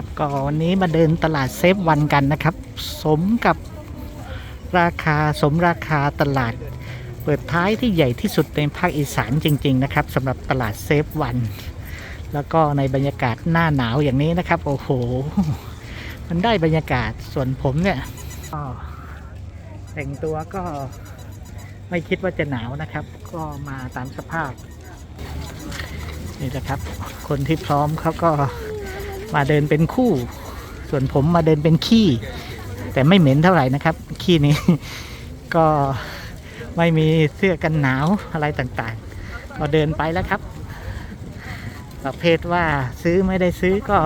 ครับก็วันนี้มาเดินตลาดเซฟวันกันนะครับ สมกับราคาสมราคาตลาด เปิดท้ายที่ใหญ่ที่สุดในภาคอีสานจริง ๆ นะครับสำหรับตลาดเซฟวัน แล้วก็ในบรรยากาศหน้าหนาวอย่างนี้นะครับ โอ้โห มันได้บรรยากาศส่วนผมเนี่ยก็แต่งตัวก็ไม่คิดว่าจะหนาวนะครับ ก็มาตามสภาพนี่แหละครับ คนที่พร้อมเขาก็ มาเดินเป็นคู่ ส่วนผมมาเดินเป็นขี้ แต่ไม่เหม็นเท่าไหร่นะครับ ขี้นี้ ก็ไม่มีเสื้อกันหนาวอะไรต่างๆ ก็เดินไปแล้วครับ ประเภทว่าซื้อไม่ได้ซื้อก็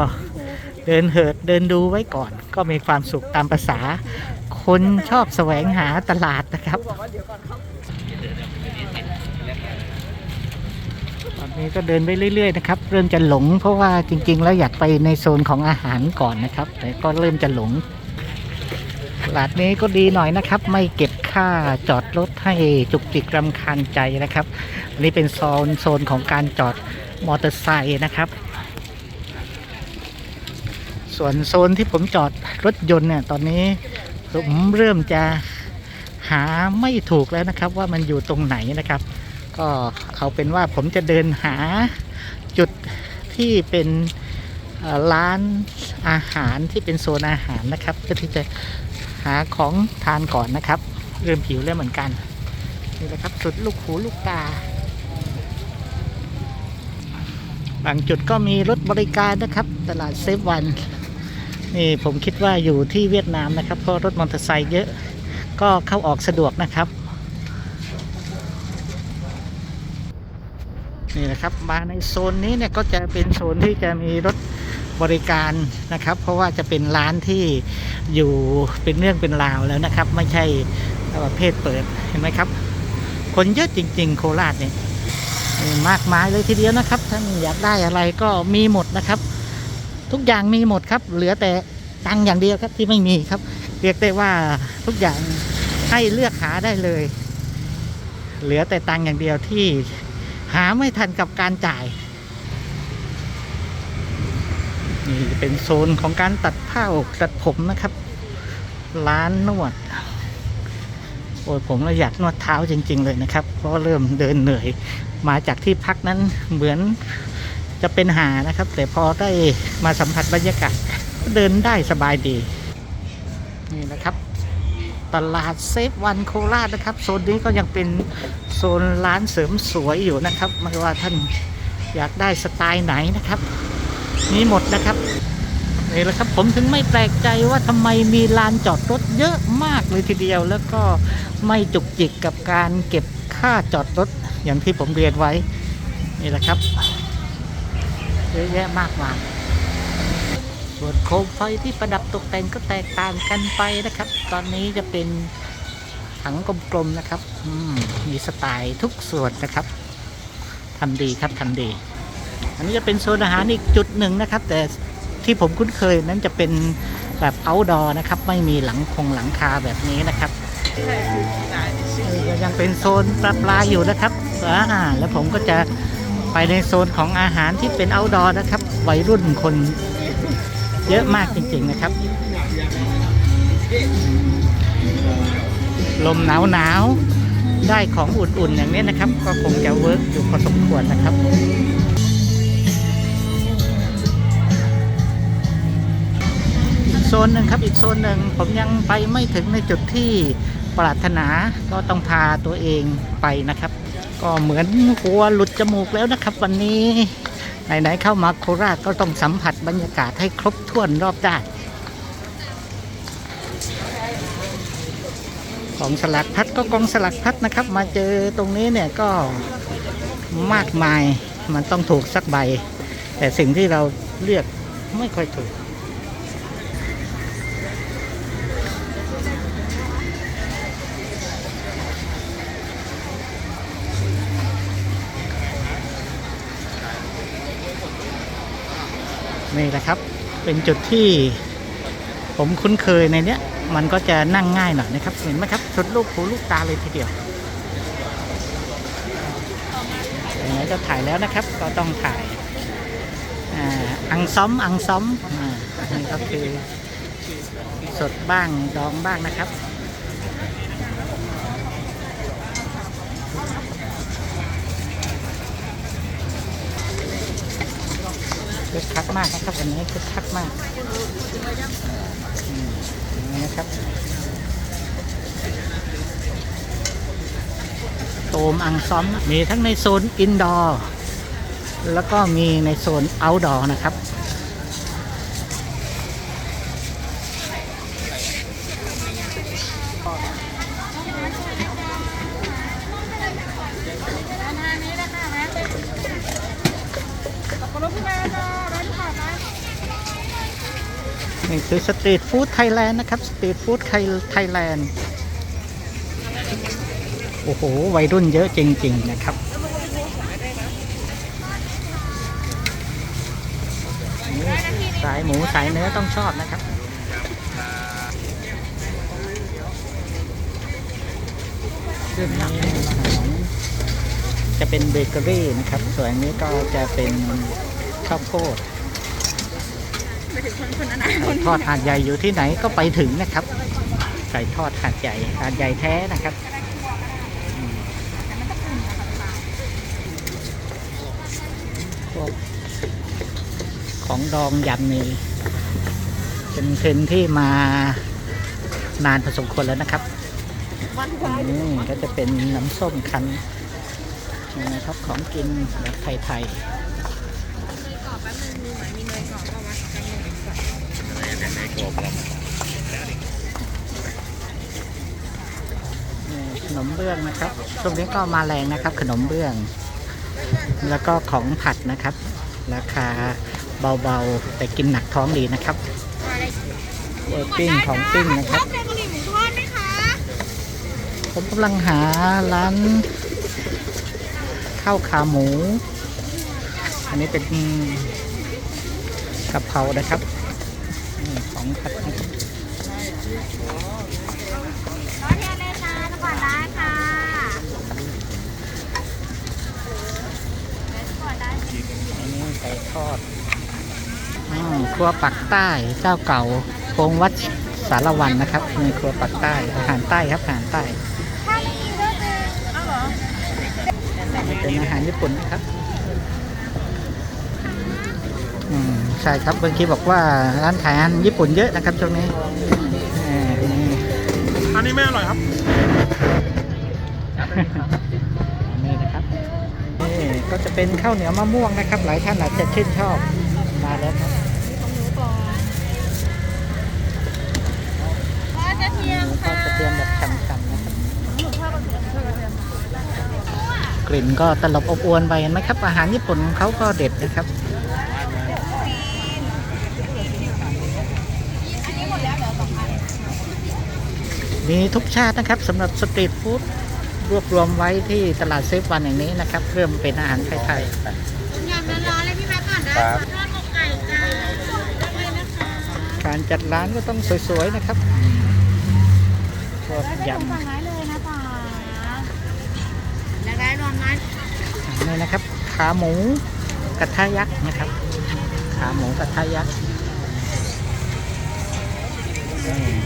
เดินเหิดเดินดูไว้ก่อน ก็มีความสุขตามภาษา คนชอบแสวงหาตลาดนะครับ ตอนนี้ก็เดินไปเรื่อยๆนะครับ เริ่มจะหลง เพราะว่าจริง ๆ แล้วอยากไปในโซนของอาหารก่อนนะครับ แต่ก็เริ่มจะหลงตลาดนี้ก็ดีหน่อยนะครับ ไม่เก็บค่าจอดรถให้จุกจิกรำคาญใจนะครับอันนี้เป็นโซนโซนของการจอดมอเตอร์ไซค์นะครับ ส่วนโซนที่ผมจอดรถยนต์เนี่ยตอนนี้ผมเริ่มจะหาไม่ถูกแล้วนะครับ ว่ามันอยู่ตรงไหนนะครับ ก็เอาเป็นว่าผมจะเดินหาจุดที่เป็นร้านอาหารที่เป็นโซนอาหารนะครับเพื่อที่จะหาของทานก่อนนะครับ เริ่มหิวแล้วเหมือนกันนี่แหละครับสุดลูกหูลูกตา บางจุดก็มีรถบริการนะครับ ตลาดเซฟวันนี่ผมคิดว่าอยู่ที่เวียดนามนะครับเพราะรถมอเตอร์ไซค์เยอะ ก็เข้าออกสะดวกนะครับ นี่นะครับมาในโซนนี้เนี่ยก็จะเป็นโซนที่จะมีรถบริการนะครับ เพราะว่าจะเป็นร้านที่อยู่เป็นเรื่องเป็นราวแล้วนะครับ ไม่ใช่ประเภทเปิดเห็นไหมครับ คนเยอะจริง ๆ โคราชเนี่ยมากมายเลยทีเดียวนะครับท่านอยากได้อะไรก็มีหมดนะครับ ทุกอย่างมีหมดครับ เหลือแต่ตังอย่างเดียวครับที่ไม่มีครับ เรียกได้ว่าทุกอย่างให้เลือกหาได้เลย เหลือแต่ตังอย่างเดียวที่ หาไม่ทันกับการจ่าย นี่เป็นโซนของการตัดผ้าอกตัดผมนะครับ ร้านนวด โอ้ยผมเราอยากนวดเท้าจริง ๆ เลยนะครับ เพราะเริ่มเดินเหนื่อย มาจากที่พักนั้นเหมือนจะเป็นหานะครับ แต่พอได้มาสัมผัสบรรยากาศก็เดินได้สบายดี นี่นะครับ ตลาดเซฟวันโคราชนะครับ โซนนี้ก็ยังเป็นโซนร้านเสริมสวยอยู่นะครับ ไม่ว่าท่านอยากได้สไตล์ไหนนะครับ มีหมดนะครับนี่แหละครับผมถึงไม่แปลกใจว่าทำไมมีลานจอดรถเยอะมากเลยทีเดียว แล้วก็ไม่จุกจิกกับการเก็บค่าจอดรถอย่างที่ผมเรียนไว้ นี่แหละครับเยอะแยะมากมาย ส่วนโคมไฟที่ประดับตกแต่งก็แตกต่างกันไปนะครับ ตอนนี้จะเป็นถังกลมๆนะครับมมีสไตล์ทุกส่วนนะครับทำดีครับทำดี อันนี้จะเป็นโซนอาหารอีกจุดหนึ่งนะครับ แต่ที่ผมคุ้นเคยนั้นจะเป็นแบบ outdoor นะครับ ไม่มีหลังคงหลังคาแบบนี้นะครับนี่ก็ยังเป็นโซนปลาปลาอยู่นะครับอ่าแล้วผมก็จะไปในโซนของอาหารที่เป็น outdoor นะครับ วัยรุ่นคน เยอะมากจริงๆนะครับ ลมหนาวหนาวได้ของอุ่นๆอย่างนี้นะครับ ก็คงจะเวิร์กอยู่พอสมควรนะครับโซนหนึ่งครับอีกโซนหนึ่งผมยังไปไม่ถึงในจุดที่ปรารถนาก็ต้องพาตัวเองไปนะครับ ก็เหมือนหัวหลุดจมูกแล้วนะครับ วันนี้ ไหนๆเข้ามาโคราชก็ต้องสัมผัสบรรยากาศให้ครบถ้วนรอบด้านของสลักพัดก็กองสลักพัดนะครับ มาเจอตรงนี้เนี่ยก็มากมายมันต้องถูกสักใบ แต่สิ่งที่เราเลือกไม่ค่อยถูก นี่แหละครับ เป็นจุดที่ผมคุ้นเคยในเนี้ย มันก็จะนั่งง่ายหน่อยนะครับ เห็นไหมครับสุดลูกหูลูกตาเลยทีเดียวไหนๆก็ถ่ายแล้วนะครับ ก็ต้องถ่ายอ่าอังซ้อมอังซ้อมอนี่ก็คือสดบ้างดองบ้างนะครับ คึกคักมากนะครับวันนี้คึกคักมากนี่นะครับโตมอังซ้อมมีทั้งในโซนอินดอร์แล้วก็มีในโซนเอาท์ดอร์นะครับ นี่คือสตรีทฟู้ดไทยแลนด์นะครับ สตรีทฟู้ดไทยแลนด์โอ้โห วัยรุ่นเยอะจริง ๆ นะครับสายหมูสายเนื้อต้องชอบนะครับจะเป็นเบเกอรี่นะครับ ส่วนนี้ก็จะเป็นข้าวโพด ไก่ทอดหาดใหญ่อยู่ที่ไหนก็ไปถึงนะครับไก่ทอดหาดใหญ่หาดใหญ่แท้นะครับพวกของดองยำนี่เป็นเทรนที่มานานพอสมควรแล้วนะครับอืมก็จะเป็นน้ำส้มคั้นนะครับของกินแบบไทยๆ ขนมเบื้องนะครับช่วงนี้ก็มาแรงนะครับ ขนมเบื้อง แล้วก็ของผัดนะครับ ราคาเบาๆ แต่กินหนักท้องดีนะครับเวอร์ปิ้งของปิ้งนะครับแกงกะหรี่หมูทอดไหมคะผมกำลังหาร้านข้าวขาหมู อันนี้เป็นกะเพรานะครับนี่ ของผัดนะครับรอเทียนเลยค่ะก่อนได้ค่ะก่อนได้อันนี้ไก่ทอดอครัวปักใต้เจ้าเก่าโปงวัดสารวันนะครับมีครัวปักใต้อาหารใต้ครับอาหารใต้ถ้าไม่มีก็คือเอาเหรอเป็นอาหารญี่ปุ่นนะครับอืม ใช่ครับเมื่อกี้บอกว่าร้านขายอาหารญี่ปุ่นเยอะนะครับช่วงนี้อ่านี่อันนี้ไม่อร่อยครับนี่นะครับนี่ก็จะเป็นข้าวเหนียวมะม่วงนะครับ หลายท่านอาจจะชื่นชอบมาแล้วครับรอจะเทียมทอค่ะดกระเทียมแบบฉ่ำๆนะครับหมูทอดกระเทียมทอดกระเทียมกลิ่นก็ตลบอบอวนไปเห็นไหมครับ อาหารญี่ปุ่นของเขาก็เด็ดนะครับ อันนี้หมดแล้วเหรอสองพัน มีทุกชาตินะครับสำหรับสตรีทฟู้ดรวบรวมไว้ที่ตลาดเซฟวันอย่างนี้นะครับ เริ่มเป็นอาหารไทยยำร้อนๆเลยพี่แม่ก่อนได้ค่ะทอดหมกไก่จ้าเลยนะคะๆการจัดร้านก็ต้องสวยๆนะครับพวกได้ยสั่งได้เลยนะจ๊ะแล้วได้รอนไหมำนี่นะครับ ขาหมูกระทะยักษ์นะครับ ขาหมูกระทะยักษ์นี่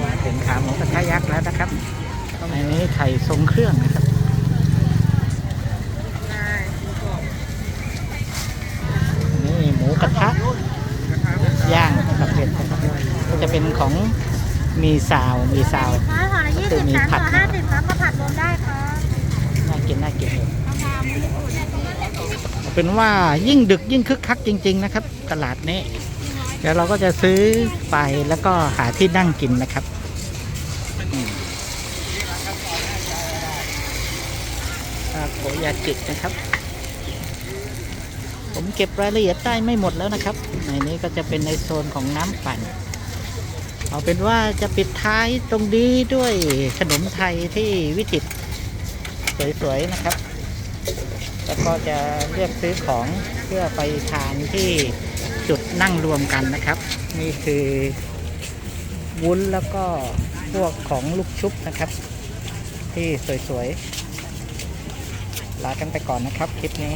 มาถึงขาหมูกระทะยักษ์แล้วนะครับอันนี้ไข่ทรงเครื่องนะครับได้นี่หมูกระทะย่างกับเผ็ดนะครับก็จะเป็นของมีซาวมีซาวค่ะห่อละยี่คืสิอบมีสามผัดห่อห้าสิบครับมาผัดรวมได้ค่ะน่ากินน่ากินเลยราคาไม่ได้ถูกเอาเป็นว่ายิ่งดึกยิ่งคึกคักจริง ๆ นะครับ ตลาดนี้ เดี๋ยวเราก็จะซื้อไปแล้วก็หาที่นั่งกินนะครับโกยากินะครับ ผมเก็บรายละเอียดได้ไม่หมดแล้วนะครับ ในนี้ก็จะเป็นในโซนของน้ำปั่น เอาเป็นว่าจะปิดท้ายตรงนี้ด้วยขนมไทยที่วิจิตรสวยๆนะครับ แล้วก็จะเลือกซื้อของเพื่อไปทานที่ จุดนั่งรวมกันนะครับ นี่คือวุ้นแล้วก็พวกของลูกชุบนะครับ ที่สวยๆลากันไปก่อนนะครับคลิปนี้